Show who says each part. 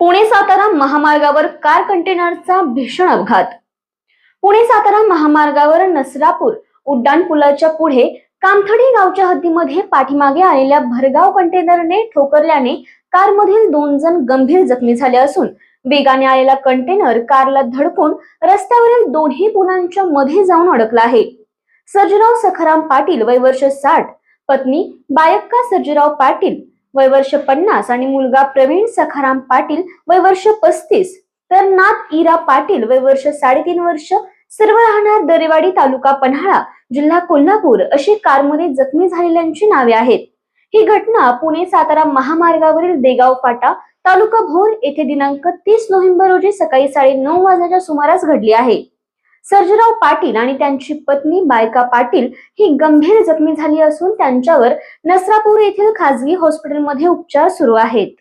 Speaker 1: पुणे सातारा महामार्गावर कार कंटेनरचा भीषण अपघात. पुणे सातारा महामार्गावर नसरापूर उड्डाण पुलाच्या पुढे कामथडी गावच्या हद्दीमध्ये पाठीमागे आलेल्या भरगाव कंटेनरने ठोकरल्याने कारमधील दोन जण गंभीर जखमी झाले असून वेगाने आलेला कंटेनर कारला धडकून रस्त्यावरील दोन्ही पुलांच्या मध्ये जाऊन अडकला आहे. सर्जराव सखाराम पाटील वय वर्ष साठ पत्नी बायक्का सर्जराव पाटील वय वर्ष पन्नास आणि मुलगा प्रवीण सखाराम पाटील वय वर्ष पस्तीस. तर नात इरा पाटील वय वर्ष साडेतीन वर्ष. सर्व राहणार दरेवाडी तालुका पन्हाळा जिल्हा कोल्हापूर अशी कारमध्ये जखमी झालेल्यांची नावे आहेत. ही घटना पुणे सातारा महामार्गावरील देगाव फाटा तालुका भोर येथे दिनांक तीस नोव्हेंबर रोजी सकाळी साडे नऊ वाजण्याच्या सुमारास घडली आहे. सर्जराव पाटील आणि त्यांची पत्नी बायका पाटील ही गंभीर जखमी झाली असून त्यांच्यावर नसरापूर येथील खासगी हॉस्पिटलमध्ये उपचार सुरू आहेत.